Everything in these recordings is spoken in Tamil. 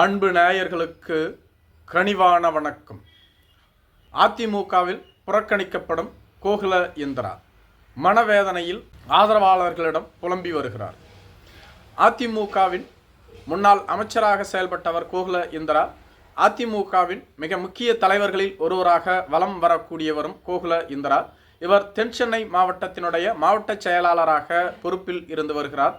அன்பு நேயர்களுக்கு கனிவான வணக்கம். அதிமுகவில் புறக்கணிக்கப்படும் கோகுல இந்திரா மனவேதனையில் ஆதரவாளர்களிடம் புலம்பி வருகிறார். அதிமுகவின் முன்னாள் அமைச்சராக செயல்பட்டவர் கோகுல இந்திரா அதிமுகவின் மிக முக்கிய தலைவர்களில் ஒருவராக வலம் வரக்கூடியவரும் கோகுல இந்திரா. இவர் தென்சென்னை மாவட்டத்தினுடைய மாவட்ட செயலாளராக பொறுப்பில் இருந்து வருகிறார்.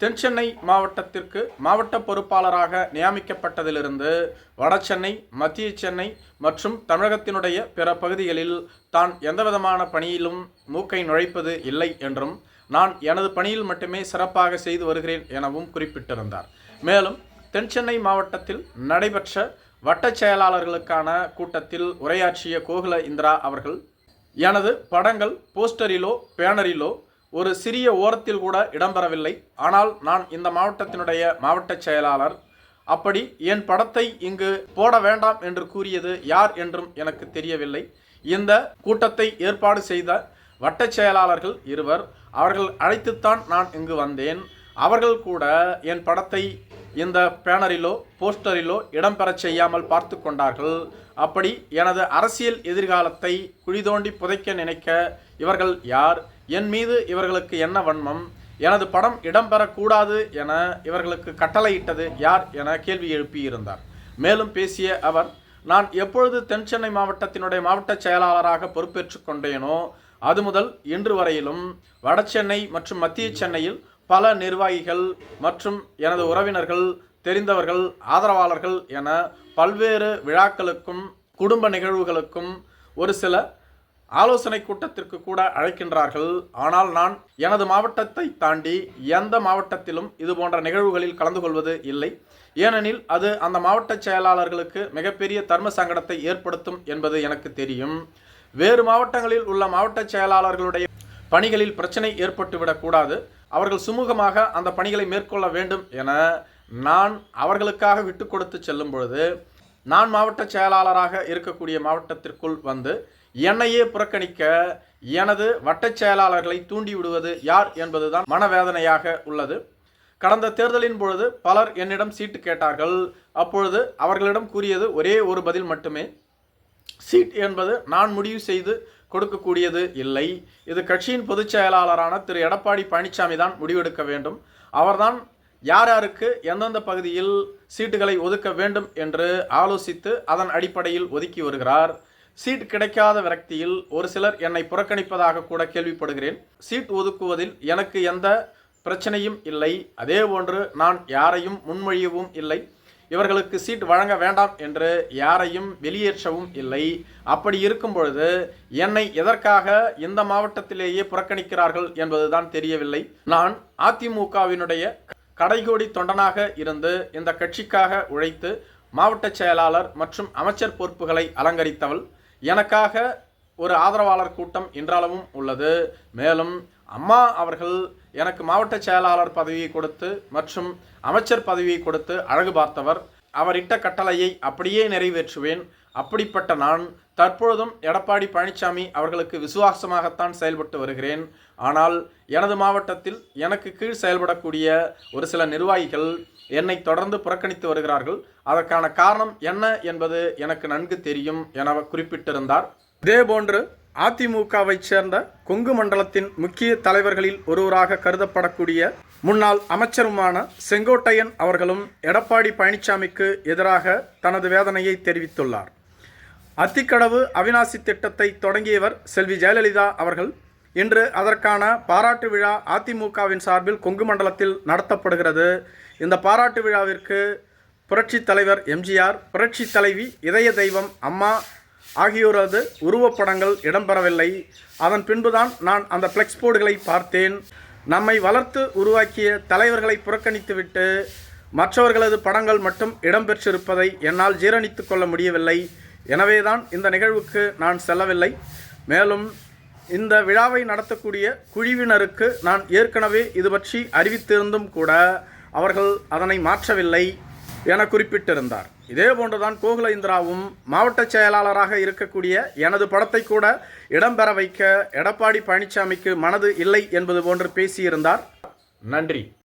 தென்சென்னை மாவட்டத்திற்கு மாவட்ட பொறுப்பாளராக நியமிக்கப்பட்டதிலிருந்து வடசென்னை மத்திய சென்னை மற்றும் தமிழகத்தினுடைய பிற பகுதிகளில் தான் எந்தவிதமான பணியிலும் மூக்கை நுழைப்பது இல்லை என்றும் நான் எனது பணியில் மட்டுமே சிறப்பாக செய்து வருகிறேன் எனவும் குறிப்பிட்டிருந்தார். மேலும் தென்சென்னை மாவட்டத்தில் நடைபெற்ற வட்டச் செயலாளர்களுக்கான கூட்டத்தில் உரையாற்றிய கோகுல இந்திரா அவர்கள் எனது படங்கள் போஸ்டரிலோ பேனரிலோ ஒரு சிறிய ஓரத்தில் கூட இடம்பெறவில்லை. ஆனால் நான் இந்த மாவட்டத்தினுடைய மாவட்ட செயலாளர். அப்படி என் படத்தை இங்கு போட வேண்டாம் என்று கூறியது யார் என்றும் எனக்கு தெரியவில்லை. இந்த கூட்டத்தை ஏற்பாடு செய்த வட்டச் செயலாளர்கள் இருவர். அவர்கள் அழைத்துத்தான் நான் இங்கு வந்தேன். அவர்கள் கூட என் படத்தை இந்த பேனரிலோ போஸ்டரிலோ இடம்பெறச் செய்யாமல் பார்த்து கொண்டார்கள். அப்படி எனது அரசியல் எதிர்காலத்தை குழிதோண்டி புதைக்க நினைக்க இவர்கள் யார்? என் மீது இவர்களுக்கு என்ன வன்மம்? எனது படம் இடம்பெறக்கூடாது என இவர்களுக்கு கட்டளையிட்டது யார் என கேள்வி எழுப்பியிருந்தார். மேலும் பேசிய அவர் நான் எப்பொழுது தென்சென்னை மாவட்டத்தினுடைய மாவட்ட செயலாளராக பொறுப்பேற்றுக் கொண்டேனோ அது முதல் இன்று வரையிலும் வடசென்னை மற்றும் மத்திய சென்னையில் பல நிர்வாகிகள் மற்றும் எனது உறவினர்கள் தெரிந்தவர்கள் ஆதரவாளர்கள் என பல்வேறு விழாக்களுக்கும் குடும்ப நிகழ்வுகளுக்கும் ஒரு சில ஆலோசனை கூட்டத்திற்கு கூட அழைக்கின்றார்கள். ஆனால் நான் எனது மாவட்டத்தை தாண்டி எந்த மாவட்டத்திலும் இது போன்ற நிகழ்வுகளில் கலந்து கொள்வது இல்லை. ஏனெனில் அது அந்த மாவட்ட செயலாளர்களுக்கு மிகப்பெரிய தர்ம சங்கடத்தை ஏற்படுத்தும் என்பது எனக்கு தெரியும். வேறு மாவட்டங்களில் உள்ள மாவட்ட செயலாளர்களுடைய பணிகளில் பிரச்சனை ஏற்பட்டுவிடக்கூடாது அவர்கள் சுமூகமாக அந்த பணிகளை மேற்கொள்ள வேண்டும் என நான் அவர்களுக்காக விட்டு கொடுத்து செல்லும் பொழுது நான் மாவட்ட செயலாளராக இருக்கக்கூடிய மாவட்டத்திற்குள் வந்து என்னையே புறக்கணிக்க எனது வட்டச் செயலாளர்களை தூண்டி விடுவது யார் என்பதுதான் மனவேதனையாக உள்ளது. கடந்த தேர்தலின் பொழுது பலர் என்னிடம் சீட்டு கேட்டார்கள். அப்பொழுது அவர்களிடம் கூறியது ஒரே ஒரு பதில் மட்டுமே. சீட் என்பது நான் முடிவு செய்து கொடுக்கக்கூடியது இல்லை. இது கட்சியின் பொதுச் செயலாளரான திரு. எடப்பாடி பழனிசாமி தான் முடிவெடுக்க வேண்டும். அவர்தான் யார் யாருக்கு எந்தெந்த பகுதியில் சீட்டுகளை ஒதுக்க வேண்டும் என்று ஆலோசித்து அதன் அடிப்படையில் ஒதுக்கி வருகிறார். சீட் கிடைக்காத விரக்தியில் ஒரு சிலர் என்னை புறக்கணிப்பதாக கூட கேள்விப்படுகிறேன். சீட் ஒதுக்குவதில் எனக்கு எந்த பிரச்சனையும் இல்லை. அதே போன்று நான் யாரையும் முன்மொழியவும் இல்லை. இவர்களுக்கு சீட் வழங்க வேண்டாம் என்று யாரையும் வெளியேற்றவும் இல்லை. அப்படி இருக்கும் பொழுது என்னை எதற்காக இந்த மாவட்டத்திலேயே புறக்கணிக்கிறார்கள் என்பதுதான் தெரியவில்லை. நான் அதிமுகவினுடைய கடைகோடி தொண்டனாக இருந்து இந்த கட்சிக்காக உழைத்து மாவட்ட செயலாளர் மற்றும் அமைச்சர் பொறுப்புகளை அலங்கரித்தவள். எனக்காக ஒரு ஆதரவாளர் கூட்டம் இன்றளவும் உள்ளது. மேலும் அம்மா அவர்கள் எனக்கு மாவட்ட செயலாளர் பதவியை கொடுத்து மற்றும் அமைச்சர் பதவியை கொடுத்து அழகு பார்த்தவர். அவர் இட்ட கட்டளையை அப்படியே நிறைவேற்றுவேன். அப்படிப்பட்ட நான் தற்பொழுதும் எடப்பாடி பழனிசாமி அவர்களுக்கு விசுவாசமாகத்தான் செயல்பட்டு வருகிறேன். ஆனால் எனது மாவட்டத்தில் எனக்கு கீழ் செயல்படக்கூடிய ஒரு சில நிர்வாகிகள் என்னை தொடர்ந்து புறக்கணித்து வருகிறார்கள். அதற்கான காரணம் என்ன என்பது எனக்கு நன்கு தெரியும் என குறிப்பிட்டிருந்தார். இதேபோன்று அதிமுகவைச் சேர்ந்த கொங்கு மண்டலத்தின் முக்கிய தலைவர்களில் ஒருவராக கருதப்படக்கூடிய முன்னாள் அமைச்சருமான செங்கோட்டையன் அவர்களும் எடப்பாடி பழனிசாமிக்கு எதிராக தனது வேதனையை தெரிவித்துள்ளார். அத்திக்கடவு அவினாசி திட்டத்தை தொடங்கியவர் செல்வி ஜெயலலிதா அவர்கள். இன்று அதற்கான பாராட்டு விழா அதிமுகவின் சார்பில் கொங்கு மண்டலத்தில் நடத்தப்படுகிறது. இந்த பாராட்டு விழாவிற்கு புரட்சி தலைவர் எம்ஜிஆர் புரட்சி தலைவி இதய தெய்வம் அம்மா ஆகியோரது உருவப்படங்கள் இடம்பெறவில்லை. அதன் பின்புதான் நான் அந்த ஃப்ளெக்ஸ் போர்டுகளை பார்த்தேன். நம்மை வளர்த்து உருவாக்கிய தலைவர்களை புறக்கணித்துவிட்டு மற்றவர்களது படங்கள் மட்டும் இடம்பெற்றிருப்பதை என்னால் ஜீரணித்து கொள்ள முடியவில்லை. எனவேதான் இந்த நிகழ்வுக்கு நான் செல்லவில்லை. மேலும் இந்த விழாவை நடத்தக்கூடிய குழுவினருக்கு நான் ஏற்கனவே இது பற்றி அறிவித்திருந்தும் கூட அவர்கள் அதனை மாற்றவில்லை என குறிப்பிட்டிருந்தார். இதே போன்றுதான் கோகுல இந்திராவும் மாவட்ட செயலாளராக இருக்கக்கூடிய எனது படத்தை கூட இடம்பெற வைக்க எடப்பாடி பழனிசாமிக்கு மனது இல்லை என்பது போன்று பேசியிருந்தார். நன்றி.